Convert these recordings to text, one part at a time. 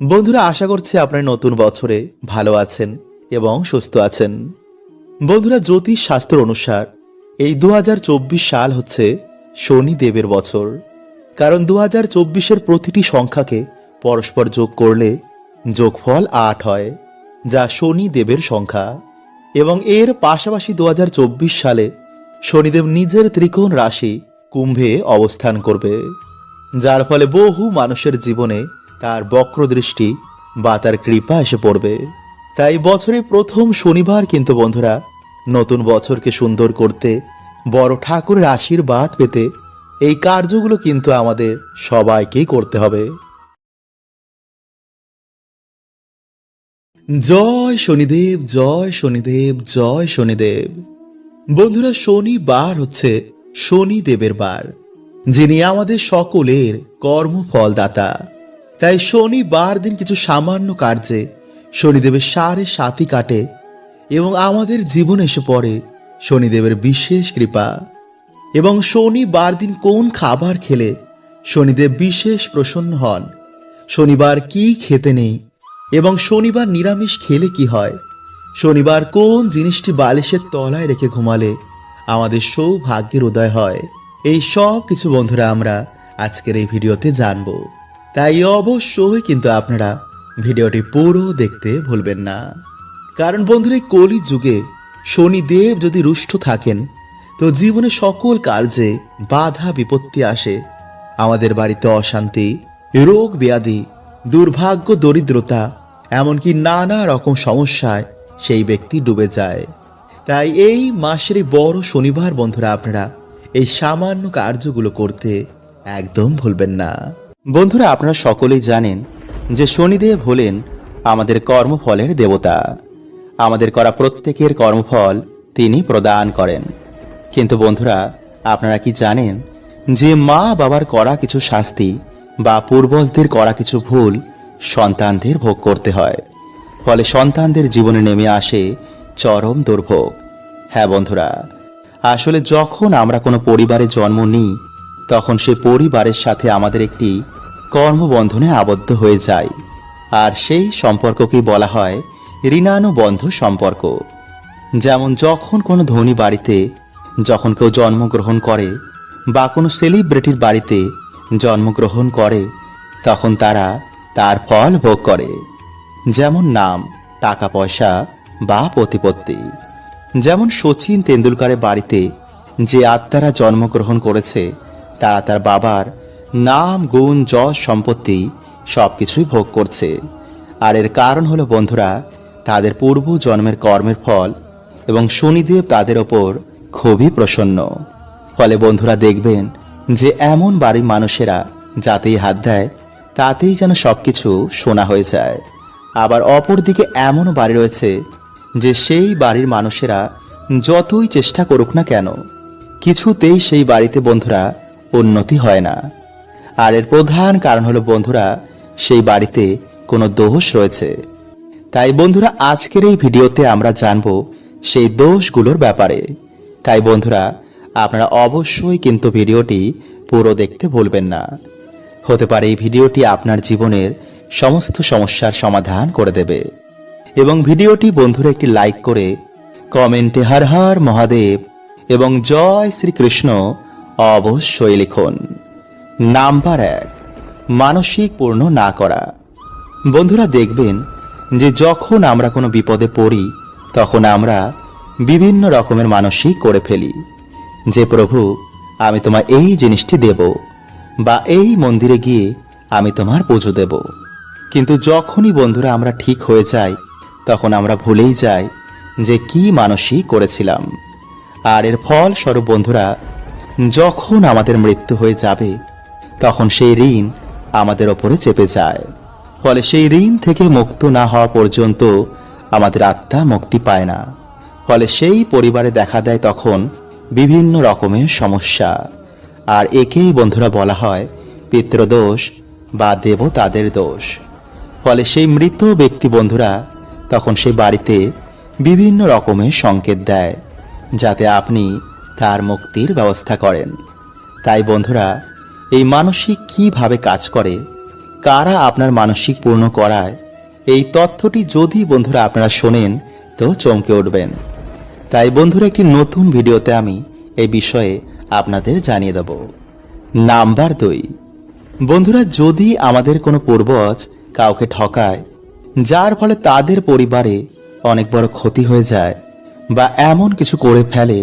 বন্ধুরা, আশা করছি আপনার নতুন বছরে ভালো আছেন এবং সুস্থ আছেন। বন্ধুরা, জ্যোতিষ শাস্ত্র অনুসার এই দু হাজার চব্বিশ সাল হচ্ছে শনি দেবের বছর। কারণ দু হাজার চব্বিশের প্রতিটি সংখ্যাকে পরস্পর যোগ করলে যোগফল আট হয়, যা শনি দেবের সংখ্যা। এবং এর পাশাপাশি দু হাজার চব্বিশ সালে শনিদেব নিজের ত্রিকোণ রাশি কুম্ভে অবস্থান করবে, যার ফলে বহু মানুষের জীবনে তার বক্রদৃষ্টি বা তার কৃপা এসে পড়বে। তাই বছরে প্রথম শনিবার কিন্তু বন্ধুরা, নতুন বছরকে সুন্দর করতে, বড় ঠাকুরের আশীর্বাদ পেতে এই কার্যগুলো কিন্তু আমাদের সবাইকেই করতে হবে। জয় শনিদেব জয় শনিদেব জয় শনিদেব। বন্ধুরা, শনিবার হচ্ছে শনিদেবের বার, যিনি আমাদের সকলের কর্মফলদাতা। তাই শনিবার দিন কিছু সামান্য কার্যে শনিদেবের সাড়ে সাতি কাটে এবং আমাদের জীবন এসে পড়ে শনিদেবের বিশেষ কৃপা। এবং শনিবার দিন কোন খাবার খেলে শনিদেব বিশেষ প্রসন্ন হন, শনিবার কি খেতে নেই এবং শনিবার নিরামিষ খেলে কি হয়, শনিবার কোন জিনিসটি বালিশের তলায় রেখে ঘুমালে আমাদের সৌভাগ্যের উদয় হয়। এই সব কিছু বন্ধুরা আমরা আজকের এই ভিডিওতে জানব। তাই অবশ্যই কিন্তু আপনারা ভিডিওটি পুরো দেখতে ভুলবেন না। কারণ বন্ধুরা, এই কলি যুগে শনিদেব যদি রুষ্ট থাকেন, তো জীবনে সকল কার্যে বাধা বিপত্তি আসে, আমাদের বাড়িতে অশান্তি, রোগ ব্যাধি, দুর্ভাগ্য, দরিদ্রতা, এমনকি নানা রকম সমস্যায় সেই ব্যক্তি ডুবে যায়। তাই এই মাসের বড় শনিবার বন্ধুরা, আপনারা এই সামান্য কার্যগুলো করতে একদম ভুলবেন না। বন্ধুরা, আপনারা সকলেই জানেন যে শনিদেব হলেন আমাদের কর্মফলের দেবতা। আমাদের করা প্রত্যেকের কর্মফল তিনি প্রদান করেন। কিন্তু বন্ধুরা, আপনারা কি জানেন যে মা বাবার করা কিছু শাস্তি বা পূর্বজদের করা কিছু ভুল সন্তানদের ভোগ করতে হয়। ফলে সন্তানদের জীবনে নেমে আসে চরম দুর্ভোগ। হ্যাঁ বন্ধুরা, আসলে যখন আমরা কোনো পরিবারে জন্ম নিই, তখন সে পরিবারের সাথে আমাদের একটি কর্মবন্ধনে আবদ্ধ হয়ে যায়। আর সেই সম্পর্ককেই বলা হয় ঋণানুবন্ধ সম্পর্ক। যেমন যখন কোনো ধনী বাড়িতে যখন কেউ জন্মগ্রহণ করে বা কোনো সেলিব্রিটির বাড়িতে জন্মগ্রহণ করে, তখন তারা তার ফল ভোগ করে। যেমন নাম টাকা পয়সা বা প্রতিপত্তি। যেমন সচিন তেন্ডুলকারের বাড়িতে যে আত্মারা জন্মগ্রহণ করেছে, তারা তার বাবার নাম, গুণ, যশ, সম্পত্তি সব কিছুই ভোগ করছে। আর এর কারণ হলো বন্ধুরা, তাদের পূর্ব জন্মের কর্মের ফল এবং শনিদেব তাদের ওপর খুবই প্রসন্ন। ফলে বন্ধুরা দেখবেন যে এমন বাড়ির মানুষেরা যাতেই হাত দেয়, তাতেই যেন সবকিছু শোনা হয়ে যায়। আবার অপরদিকে এমনও বাড়ি রয়েছে যে সেই বাড়ির মানুষেরা যতই চেষ্টা করুক না কেন, কিছুতেই সেই বাড়িতে বন্ধুরা উন্নতি হয় না। আর এর প্রধান কারণ হলো বন্ধুরা, সেই বাড়িতে কোনো দোষ রয়েছে। তাই বন্ধুরা, আজকের এই ভিডিওতে আমরা জানব সেই দোষগুলোর ব্যাপারে। তাই বন্ধুরা, আপনারা অবশ্যই কিন্তু ভিডিওটি পুরো দেখতে ভুলবেন না। হতে পারে এই ভিডিওটি আপনার জীবনের সমস্ত সমস্যার সমাধান করে দেবে। এবং ভিডিওটি বন্ধুরা একটি লাইক করে কমেন্টে হর হর মহাদেব এবং জয় শ্রীকৃষ্ণ অবশ্যই লিখুন। নাম্বার এক মানসিক পূর্ণ না করা। বন্ধুরা দেখবেন যে যখন আমরা কোনো বিপদে পড়ি, তখন আমরা বিভিন্ন রকমের মানসিক করে ফেলি। যে প্রভু, আমি তোমার এই জিনিসটি দেব বা এই মন্দিরে গিয়ে আমি তোমার পুজো দেব। কিন্তু যখনই বন্ধুরা আমরা ঠিক হয়ে যাই, তখন আমরা ভুলেই যাই যে কি মানসিক করেছিলাম। আর এর ফলস্বরূপ বন্ধুরা, যখন আমাদের মৃত্যু হয়ে যাবে তখন সেই ঋণ আমাদের ওপরে চেপে যায়। ফলে সেই ঋণ থেকে মুক্ত না হওয়া পর্যন্ত আমাদের আত্মা মুক্তি পায় না। ফলে সেই পরিবারে দেখা দেয় তখন বিভিন্ন রকমের সমস্যা। আর একেই বন্ধুরা বলা হয় পিতৃদোষ বা দেবতাদের দোষ। ফলে সেই মৃত ব্যক্তি বন্ধুরা তখন সেই বাড়িতে বিভিন্ন রকমের সংকেত দেয়, যাতে আপনি তার মুক্তির ব্যবস্থা করেন। তাই বন্ধুরা এই মানসিক কীভাবে কাজ করে, কারা আপনার মানসিক পূর্ণ করায়, এই তথ্যটি যদি বন্ধুরা আপনারা শোনেন, তো চমকে উঠবেন। তাই বন্ধুরা, একটি নতুন ভিডিওতে আমি এই বিষয়ে আপনাদের জানিয়ে দেব। নাম্বার দুই। বন্ধুরা, যদি আমাদের কোনো পূর্বজ কাউকে ঠকায়, যার ফলে তাদের পরিবারে অনেক বড় ক্ষতি হয়ে যায়, বা এমন কিছু করে ফেলে,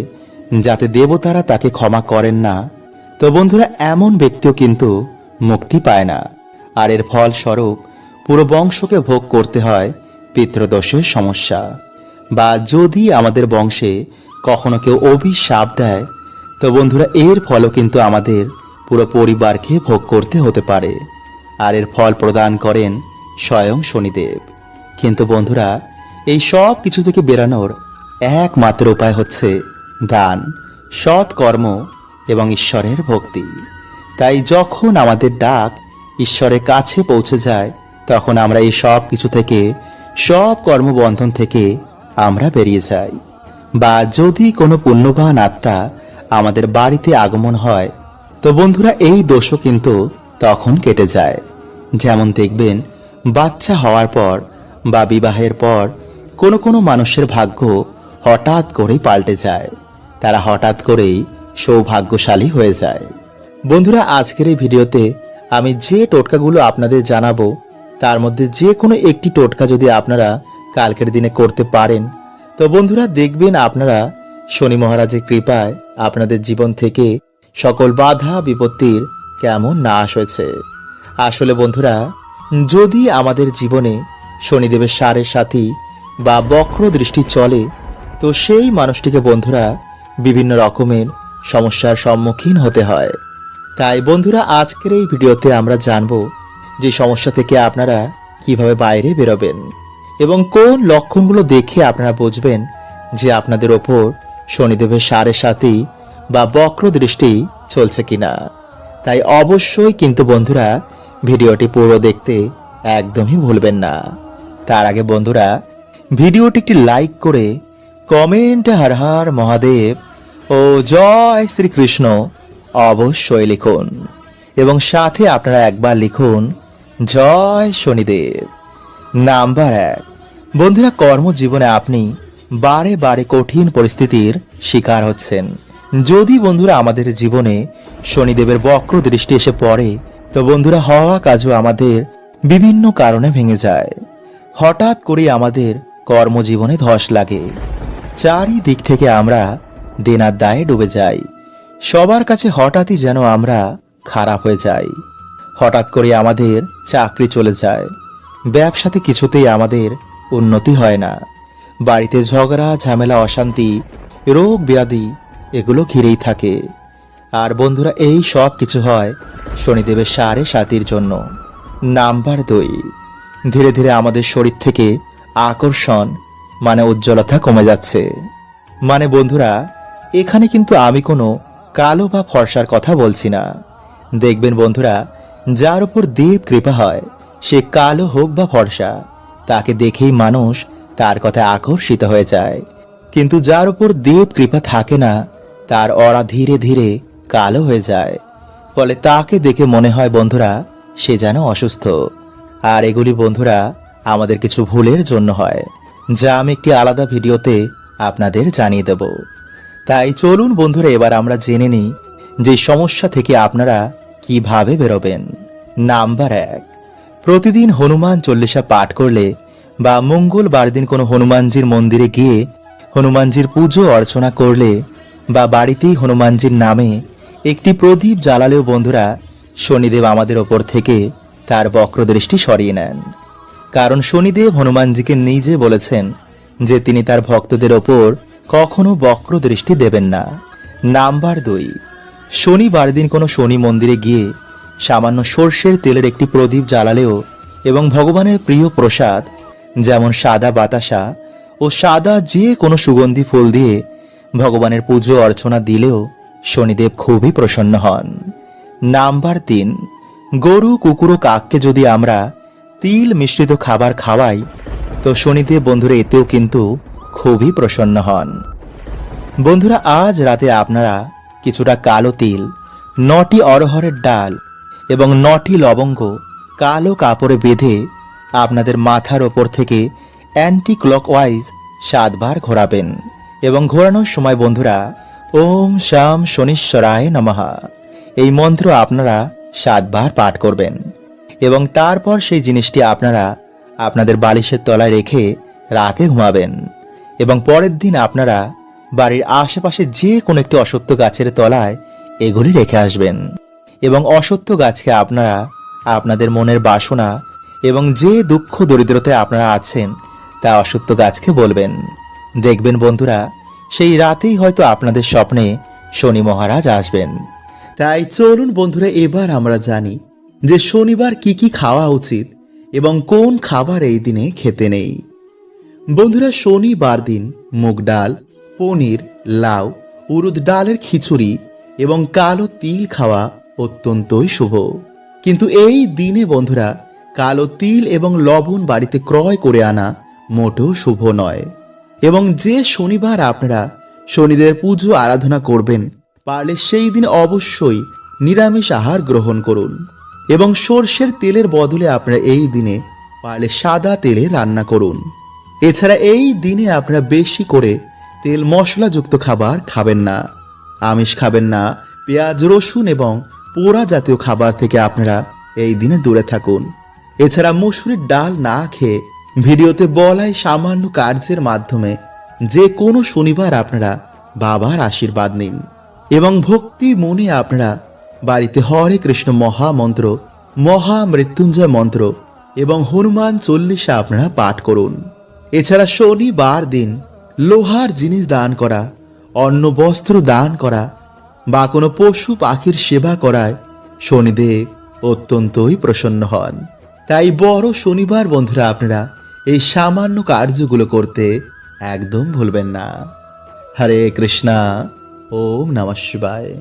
যাতে দেবতারা তাকে ক্ষমা করেন না তো বন্ধুরা, এমন ব্যক্তিও কিন্তু মুক্তি পায় না। আর এর ফলস্বরূপ পুরো বংশকে ভোগ করতে হয় পিতৃদোষের সমস্যা। বা যদি আমাদের বংশে কখনো কেউ অভিশাপ দেয়, তো বন্ধুরা, এর ফলও কিন্তু আমাদের পুরো পরিবারকে ভোগ করতে হতে পারে। আর এর ফল প্রদান করেন স্বয়ং শনিদেব। কিন্তু বন্ধুরা, এই সব কিছু থেকে বেরানোর একমাত্র উপায় হচ্ছে দান। সৎ কর্ম এবং ঈশ্বরের ভক্তি। তাই যখন আমাদের ডাক ঈশ্বরের কাছে পৌঁছে যায়, তখন আমরা এই সব কিছু থেকে, সব কর্মবন্ধন থেকে আমরা বেরিয়ে যাই। বা যদি কোনো পুণ্যবান আত্মা আমাদের বাড়িতে আগমন হয়, তো বন্ধুরা এই দোষও কিন্তু তখন কেটে যায়। যেমন দেখবেন, বাচ্চা হওয়ার পর বা বিবাহের পর কোনো কোনো মানুষের ভাগ্য হঠাৎ করেই পাল্টে যায়। তারা হঠাৎ করেই সৌভাগ্যশালী হয়ে যায়। বন্ধুরা, আজকের এই ভিডিওতে আমি যে টোটকাগুলো আপনাদের জানাব, তার মধ্যে যে কোনো একটি টোটকা যদি আপনারা কালকের দিনে করতে পারেন, তো বন্ধুরা দেখবেন আপনারা শনি মহারাজের কৃপায় আপনাদের জীবন থেকে সকল বাধা, বিপত্তির কেমন নাশ হয়েছে। আসলে বন্ধুরা, যদি আমাদের জীবনে শনিদেবের সারের সাথী বা বক্র দৃষ্টি চলে, তো সেই মানুষটিকে বন্ধুরা বিভিন্ন রকমের সমস্যার সম্মুখীন হতে হয়। তাই বন্ধুরা, আজকের এই ভিডিওতে আমরা জানব যে সমস্যা থেকে আপনারা কীভাবে বাইরে বেরোবেন এবং কোন লক্ষণগুলো দেখে আপনারা বুঝবেন যে আপনাদের ওপর শনিদেবের সারের সাথেই বা বক্র দৃষ্টি চলছে কিনা। তাই অবশ্যই কিন্তু বন্ধুরা, ভিডিওটি পুরো দেখতে একদমই ভুলবেন না। তার আগে বন্ধুরা, ভিডিওটি একটি লাইক করে কমেন্টে হর হর মহাদেব ও জয় শ্রীকৃষ্ণ অবশ্যই লিখুন। এবং সাথে আপনারা একবার লিখুন, জয় শনিদেব। নাম্বার এক। বন্ধুরা, কর্মজীবনে আপনি বারে বারে কঠিন পরিস্থিতির শিকার হচ্ছেন। যদি বন্ধুরা আমাদের জীবনে শনিদেবের বক্র দৃষ্টি এসে পড়ে, তো বন্ধুরা, হওয়া কাজও আমাদের বিভিন্ন কারণে ভেঙে যায়। হঠাৎ করে আমাদের কর্মজীবনে ধস লাগে। চারিদিক থেকে আমরা দেনার দায়ে ডুবে যাই। সবার কাছে হঠাৎই যেন আমরা খারাপ হয়ে যাই। হঠাৎ করে আমাদের চাকরি চলে যায়। ব্যবসাতে কিছুতেই আমাদের উন্নতি হয় না। বাড়িতে ঝগড়া, ঝামেলা, অশান্তি, রোগ, ব্যাধি, এগুলো ঘিরেই থাকে। আর বন্ধুরা, এই সব কিছু হয় শনিদেবের সাড়ে সাতির জন্য। নাম্বার দুই। ধীরে ধীরে আমাদের শরীর থেকে আকর্ষণ মানে উজ্জ্বলতা কমে যাচ্ছে। মানে বন্ধুরা এখানে কিন্তু আমি কোনো কালো বা ফর্সার কথা বলছি না। দেখবেন বন্ধুরা, যার উপর দেব কৃপা হয়, সে কালো হোক বা ফর্সা, তাকে দেখেই মানুষ তার কথা আকর্ষিত হয়ে যায়। কিন্তু যার উপর দেব কৃপা থাকে না, তার অরা ধীরে ধীরে কালো হয়ে যায়। ফলে তাকে দেখে মনে হয় বন্ধুরা, সে যেন অসুস্থ। আর এগুলি বন্ধুরা, আমাদের কিছু ভুলের জন্য হয়, যা আমি একটি আলাদা ভিডিওতে আপনাদের জানিয়ে দেব। তাই চলুন বন্ধুরা, এবার আমরা জেনে নিই যে সমস্যা থেকে আপনারা কীভাবে বেরোবেন। নাম্বার এক, প্রতিদিন হনুমান চল্লিশা পাঠ করলে বা মঙ্গলবার দিন কোনো হনুমানজির মন্দিরে গিয়ে হনুমানজির পুজো অর্চনা করলে বা বাড়িতেই হনুমানজির নামে একটি প্রদীপ জ্বালালেও বন্ধুরা, শনিদেব আমাদের ওপর থেকে তার বক্রদৃষ্টি সরিয়ে নেন। কারণ শনিদেব হনুমানজিকে নিজে বলেছেন যে তিনি তার ভক্তদের ওপর কখনো বক্র দৃষ্টি দেবেন না। নাম্বার দুই, শনিবার দিন কোনো শনি মন্দিরে গিয়ে সামান্য সর্ষের তেলের একটি প্রদীপ জ্বালালেও এবং ভগবানের প্রিয় প্রসাদ, যেমন সাদা বাতাসা ও সাদা যে কোনো সুগন্ধি ফুল দিয়ে ভগবানের পুজো অর্চনা দিলেও শনিদেব খুবই প্রসন্ন হন। নাম্বার তিন, গরু, কুকুর ও কাককে যদি আমরা তিল মিশ্রিত খাবার খাওয়াই, তো শনিদেব বন্ধুরা, এতেও কিন্তু খুবই প্রসন্ন হন। বন্ধুরা, আজ রাতে আপনারা কিছুটা কালো তিল, নটি অরহরের ডাল এবং নটি লবঙ্গ কালো কাপড়ে বেঁধে আপনাদের মাথার ওপর থেকে অ্যান্টি ক্লকওয়াইজ সাতবার ঘোরাবেন এবং ঘোরানোর সময় বন্ধুরা, ওম শাম শনিশ্বরায় নমহা এই মন্ত্র আপনারা সাতবার পাঠ করবেন এবং তারপর সেই জিনিসটি আপনারা আপনাদের বালিশের তলায় রেখে রাতে ঘুমাবেন। এবং পরের দিন আপনারা বাড়ির আশেপাশে যে কোনো একটি অসত্য গাছের তলায় এগুলি রেখে আসবেন। এবং অসত্য গাছকে আপনারা আপনাদের মনের বাসনা এবং যে দুঃখ দরিদ্রতায় আপনারা আছেন, তা অসত্য গাছকে বলবেন। দেখবেন বন্ধুরা, সেই রাতেই হয়তো আপনাদের স্বপ্নে শনি মহারাজ আসবেন। তাই চলুন বন্ধুরা, এবার আমরা জানি যে শনিবার কি কি খাওয়া উচিত এবং কোন খাবার এই দিনে খেতে নেই। বন্ধুরা, শনিবার দিন মুগ ডাল, পনির, লাউ, উরুদ ডালের খিচুড়ি এবং কালো তিল খাওয়া অত্যন্তই শুভ। কিন্তু এই দিনে বন্ধুরা, কালো তিল এবং লবণ বাড়িতে ক্রয় করে আনা মোটেও শুভ নয়। এবং যে শনিবার আপনারা শনিদের পুজো আরাধনা করবেন, পারলে সেই দিন অবশ্যই নিরামিষ আহার গ্রহণ করুন। এবং সর্ষের তেলের বদলে আপনারা এই দিনে পারলে সাদা তেলে রান্না করুন। এছাড়া এই দিনে আপনারা বেশি করে তেল মশলাযুক্ত খাবার খাবেন না, আমিষ খাবেন না, পেঁয়াজ, রসুন এবং পোড়া জাতীয় খাবার থেকে আপনারা এই দিনে দূরে থাকুন। এছাড়া মসুরির ডাল না খেয়ে ভিডিওতে বলাই সামান্য কার্যের মাধ্যমে যে কোনো শনিবার আপনারা বাবার আশীর্বাদ নিন এবং ভক্তি মনে আপনারা বাড়িতে হরে কৃষ্ণ মহামন্ত্র, মহা মৃত্যুঞ্জয় মন্ত্র এবং হনুমান চল্লিশা আপনারা পাঠ করুন। এছাড়া শনিবার দিন লোহার জিনিস দান করা, অন্ন বস্ত্র দান করা বা কোনো পশু পাখির সেবা করায় শনিদেব অত্যন্তই প্রসন্ন হন। তাই বড় শনিবার বন্ধুরা আপনারা এই সামান্য কার্যগুলো করতে একদম ভুলবেন না। হরে কৃষ্ণা, ওম নমঃ শিবায়।